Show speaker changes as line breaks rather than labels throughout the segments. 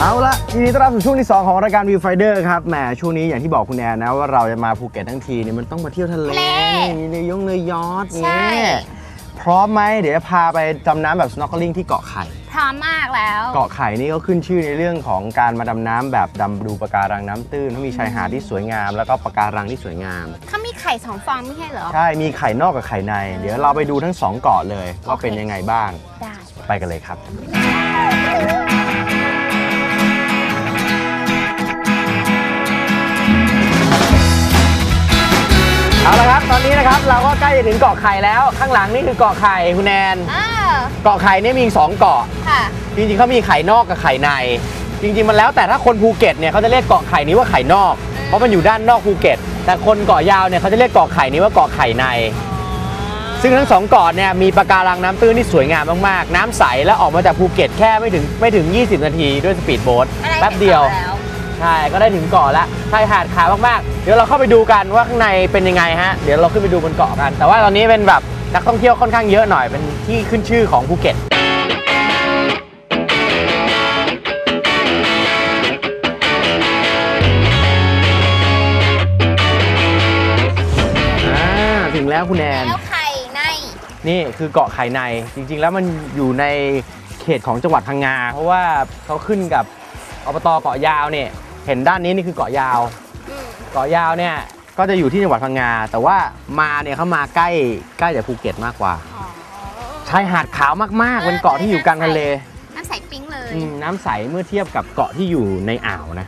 เอาละทีนี้ต้อนรับสู่ช่วงที่ 2 ของรายการ View Finder ครับแหมช่วงนี้อย่างที่บอกคุณแอนนะว่าเราจะมาภูเก็ตทั้งทีเนี่ยมันต้องมาเที่ยวทะเล
ทะเล
มีเรือยงเรือยอท
ใช่
เนี่ยพร้อมไหมเดี๋ยวจะพาไปดำน้ำแบบ snorkeling ที่เกาะไข่
พร้อมมากแล้ว
เกาะไข่นี่ก็ขึ้นชื่อในเรื่องของการมาดำน้ำแบบดำดูปะการังน้ำตื้นเขามีชายหาดที่สวยงาม แล้วก็ปะการังที่สวยงาม
เขามี ไข่สองฟองไม่ใช่เหรอ
ใช่ มีไข่นอกกับไข่ใน เดี๋ยวเราไปดูทั้งสองเกาะเลยว่า
โอเค
เป็นยังไงบ้าง
ได้
ไปกันเลยครับ เอาละครับ ตอนนี้นะครับเราก็ใกล้จะถึงเกาะไข่แล้ว ข้างหลังนี่คือเกาะไข่คุณแนน
อ่า
เกาะไข่เนี่ยมีอีกสองเกาะ
ค่ะ
จริงๆเขามีไข่นอกกับไข่ใน จริงๆมันแล้วแต่ถ้าคนภูเก็ตเนี่ยเขาจะเรียกเกาะไข่นี้ว่าไข่นอก เพราะมันอยู่ด้านนอกภูเก็ต แต่คนเกาะยาวเนี่ยเขาจะเรียกเกาะไข่นี้ว่าเกาะไข่ใน ซึ่งทั้งสองเกาะเนี่ยมีปะการังน้ำตื้นที่สวยงามมากๆ น้ำใสและออกมาจากภูเก็ตแค่ไม่ถึงไม่ถึง 20 นาทีด้วยสปีดโบ๊ท
ไม่ไแป๊
บเดียว
ห็นแล้ว
ใช่ ก็ได้ถึงเกาะแล้วชายหาดขาวมากๆ เดี๋ยวเราเข้าไปดูกันว่าข้างในเป็นยังไงฮะ เดี๋ยวเราขึ้นไปดูบนเกาะกัน แต่ว่าตอนนี้เป็นแบบนักท่องเที่ยวค่อนข้างเยอะหน่อย เป็นที่ขึ้นชื่อของภูเก็ต แล้วคุณแอน
แล้วไข่ใน
นี่คือเกาะไข่ในจริง ๆ แล้วมันอยู่ในเขตของจังหวัดพังงา เพราะว่าเขาขึ้นกับอบตเกาะยาวเนี่ยเห็นด้านนี้นี่คือเกาะยาว
อืม
เกาะยาวเนี่ยก็จะอยู่ที่จังหวัดพังงา แต่ว่ามาเนี่ยเขามาใกล้ใกล้จากภูเก็ตมากกว่า
อ๋อ
ชายหาดขาวมากๆ เป็นเกาะที่อยู่กลางทะเล
น้ำใสปิ๊งเลย
อืมน้ำใสเมื่อเทียบกับเกาะที่อยู่ในอ่าวนะ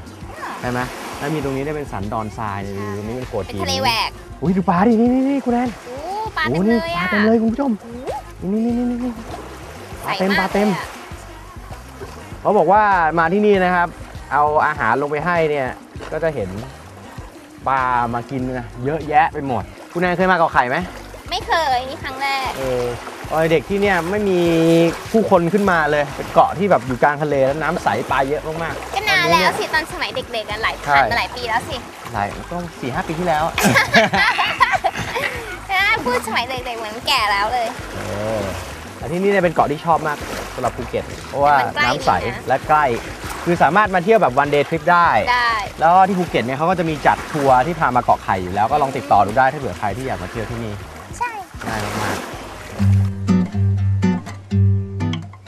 ใช่ไหม แล้วมีตรงนี้ได้เป็นสันดอนทรายเนี่ยดูตรงนี้เป็นโขด
เป็น
หิน
ทะเลแหวก
อุ้ยดูปลาดินี่นี่นี่คุณแอน
โอ้ปลา
โอ้
เต็ม
นี่
เลย
ปลา
อะ
เต็มเลยคุณผู้ชม
โอ้
นี่นี่นี่นี่ปลา
ใส
เต็มปลาา
ก
เต็ม
ลยอะ
เขาบอกว่ามาที่นี่นะครับ เอาอาหารลงไปให้เนี่ยก็จะเห็นปลามากินนะเยอะแยะไปหมด คุณแอนเคยมาเกาะไข่ไหม
ไม่เคยนี่ครั้งแรก
เออตอนเด็กที่เนี่ยไม่มีผู้คนขึ้นมาเลยเป็นเกาะที่แบบอยู่กลางทะเลแล้วน้ำใสปลาเยอะมาก
ก็ นานแล้วสิตอนสมัยเด็กๆกันหลาย
ใช่
ผ่านมาหลายปีแล้วสิ
ๆหลายต้องสี่ห้าปีที่แล้ว
อ่าพูดสมัยเด็กๆเหมือนแก่แล้วเลย
เออแต่ที่นี่เนี่ยเป็นเกาะที่ชอบมากสำหรับภูเก็ต เพราะว่า
มันใกล้
น้ำใส
ดีนะ
และใกล้ คือสามารถมาเที่ยวแบบวันเดย์ทริปได้
ได้
แล้วก็ที่ภูเก็ตเนี่ยเขาก็จะมีจัดทัวร์ที่พามาเกาะไข่อยู่แล้วก็ลองติดต่อดูได้ถ้าเผื่อใครที่อยากมาเที่ยวที่นี่
ใช่
ง่ายมาก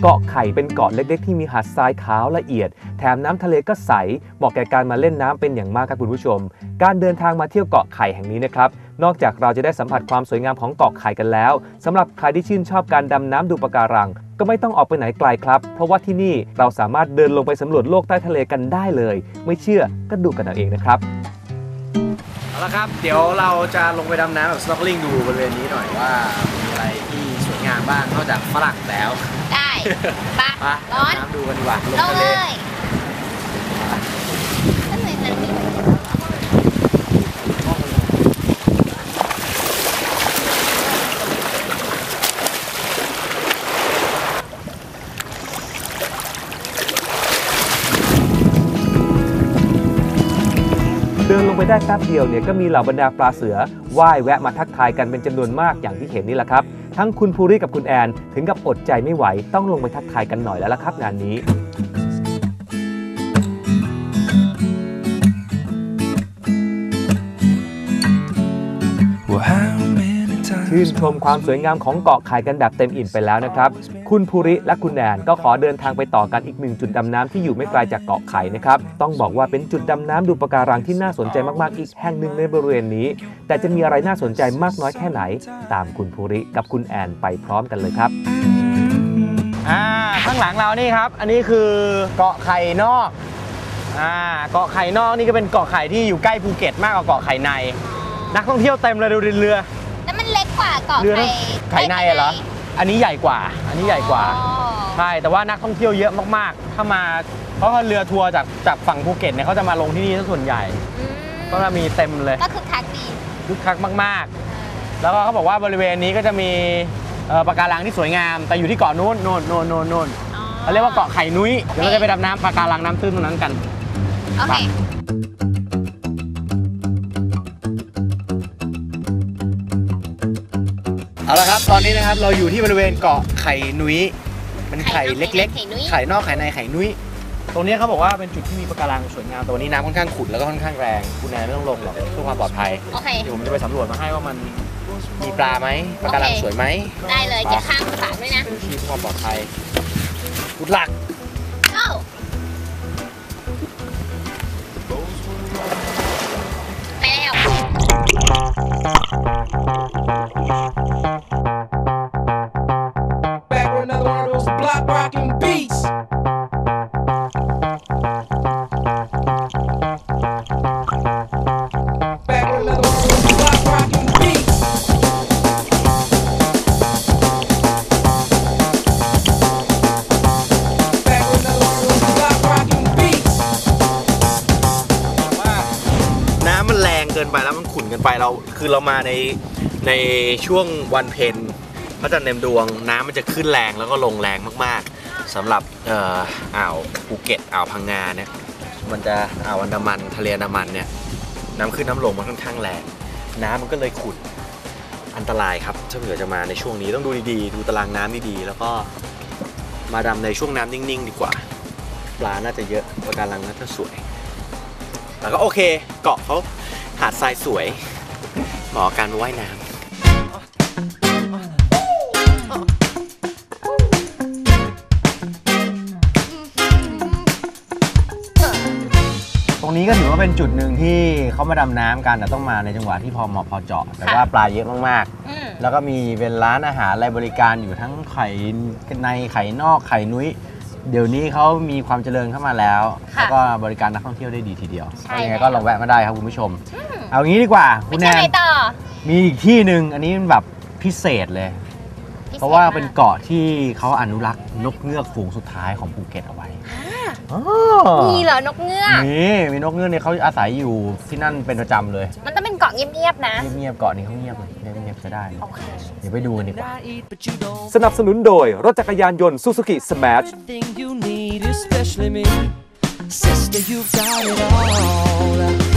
เกาะไข่เป็นเกาะเล็กๆ ที่มีหาดทรายขาวละเอียด แถมน้ำทะเลก็ใสเหมาะแก่การมาเล่นน้ำเป็นอย่างมากครับคุณผู้ชม การเดินทางมาเที่ยวเกาะไข่แห่งนี้นะครับนอกจากเราจะได้สัมผัสความสวยงามของเกาะไข่กันแล้วสำหรับใครที่ชื่นชอบการดำน้ำดูปะการัง ก็ไม่ต้องออกไปไหนไกลครับ เพราะว่าที่นี่เราสามารถเดินลงไปสำรวจโลกใต้ทะเลกันได้เลย ไม่เชื่อก็ดูกันเอาเองนะครับ
เอาละครับเดี๋ยวเราจะลงไปดำน้ำแบบ snorkeling ดูบริเวณนี้หน่อยว่ามีอะไรที่สวยงามบ้างนอกจากฝรั่งแล้ว
ได้ ปะ
มา
ร้อน
ดำน้ำดูกันดีกว่าลง
ลง
ทะ
เล
เลย
ก็เลยนั่งนี่
เดินลงไปได้แป๊บเดียวเนี่ยก็มีเหล่าบรรดาปลาเสือว่ายแวะมาทักทายกันเป็นจำนวนมากอย่างที่เห็นนี่แหละครับ ทั้งคุณภูริกับคุณแอน ถึงกับอดใจไม่ไหว ต้องลงไปทักทายกันหน่อยแล้วล่ะครับงานนี้ ชื่นชมความสวยงามของเกาะไข่กันแบบเต็มอิ่มไปแล้วนะครับ คุณภูริและคุณแอนก็ขอเดินทางไปต่อกันอีกหนึ่งจุดดำน้ำที่อยู่ไม่ไกลจากเกาะไข่นะครับ ต้องบอกว่าเป็นจุดดำน้ำดูปะการังที่น่าสนใจมากๆ อีกแห่งหนึ่งในบริเวณนี้ แต่จะมีอะไรน่าสนใจมากน้อยแค่ไหน ตามคุณภูริกับคุณแอนไปพร้อมกันเลยครับ
อ่าข้างหลังเรานี่ครับ อันนี้คือเกาะไข่นอกอ่าเกาะไข่นอกนี่ก็เป็นเกาะไข่ที่อยู่ใกล้ภูเก็ตมากกว่าเกาะไข่ใน นักท่องเที่ยวเต็มเลยดูดิเรือ
แล้วมันเล็ กกว่าเกาะ
เรือ
ไข่
ไข่ในเหรอ อันนี้ใหญ่กว่า อันนี้ใหญ่กว่า
อ๋อ
ใช่ แต่ว่านักท่องเที่ยวเยอะมากๆ ถ้ามา เพราะว่าเรือทัวร์จากจากฝั่งภูเก็ตเนี่ยเขาจะมาลงที่นี่ซะส่วนใหญ่
อืม
ก็จะมีเต็มเลย
ก็คือคักดี
คึกคักมากๆ แล้วก็เขาบอกว่าบริเวณนี้ก็จะมีเอ่อปะการังที่สวยงาม แต่อยู่ที่เกาะนู้นโน่นโน่นโน่นโน่น
อ๋อ
เขาเรียกว่าเกาะไข่นุ้ย เดี๋ยวเราจะไปดำน้ำปะการังน้ำตื้นตรงนั้นกัน
โอเค
เอาละครับ ตอนนี้นะครับเราอยู่ที่บริเวณเกาะไข่นุ้ยเป็นไข่เล็ก
ไข่นุ้ย
ๆ ไข่นอกไข่ในไข่นุ้ย ตรงนี้เขาบอกว่าเป็นจุดที่มีปะการังสวยงามแต่วันนี้น้ำค่อนข้างขุ่นแล้วก็ค่อนข้างแรงคุณแนนไม่ต้องลงหรอกเพื่อความปลอดภัย
โอเค
เดี๋ยวผมจะไปสำรวจมาให้ว่ามันมีปลาไหมปะการัง
โอเค
สวยไหม
ได้เลยจะข้ามสามด้วยนะ
เป็นที่เพื่อความปลอดภัยกุดหลัก
one of those block rocking beats. Back with another one of those block rocking beats. Back with another one of those block rocking beats.
ว่าน้ำมันแรงเกินไปแล้วมันขุ่นเกินไปเรา คือเรามาในในช่วงวันเพ็ญ พระจันทร์เต็มดวงน้ำมันจะขึ้นแรงแล้วก็ลงแรงมากๆสำหรับเอ่ออ่าวภูเก็ตอ่าวพังงาเนี่ยมันจะอ่าวอันดามันทะเลอันดามันเนี่ยน้ำขึ้นน้ำลงมันค่อนข้างแรง น้ำมันก็เลยขุ่นอันตรายครับถ้าเผื่อจะมาในช่วงนี้ต้องดูดีๆ ดูตารางน้ำดีๆแล้วก็มาดำในช่วงน้ำนิ่งๆ ดีกว่า ปลาน่าจะเยอะปะการังน่าจะสวยแต่ก็โอเคเกาะเขาหาดทรายสวยเหมาะกับการว่ายน้ำ ก็ถือว่าเป็นจุดหนึ่งที่เขามาดำน้ำกันแต่ต้องมาในจังหวะที่พอเหมาะพอเจาะ แต่ว่าปลาเยอะมาก
อืม
ๆ แล้วก็มีเป็นร้านอาหารอะไรบริการอยู่ทั้งไข่ในไข่นอกไข่นุ้ย เดี๋ยวนี้เขามีความเจริญเข้ามาแล้ว
ค่ะ
แล้วก็บริการนักท่องเที่ยวได้ดีทีเดียว
ใช่
ยังไง
แล้ว
ก็ลองแวะมาได้ครับคุณผู้ชม เอางี้ดีกว่า
ไป
คุณแน
เที่ยวไหน
น
ต่อ
มีอีกที่หนึ่งอันนี้แบบพิเศษเลย
พิศษ
เพราะว่าเป็น
มก
เกาะที่เขาอนุรักษ์นกเงือกฝูงสุดท้ายของภูเก็ตเอาไว้ อ๋อ
มีเหรอนกเงือก
นี่มีนกเงือกเนี่ยเขาอาศัยอยู่ที่นั่นเป็นประจำเลย
มันต้องเป็นเกาะเงียบๆนะ
เงียบๆเกาะนี้เขาเงียบเลยเงียบๆจะได้เลย
โอเค
เดี๋ยวไปดูกันดีกว่า
I eat, but you don't.
สนับสนุนโดยรถจักรยานยนต์ Suzuki Smash
Everything you need, especially me. Sister, you've got it all.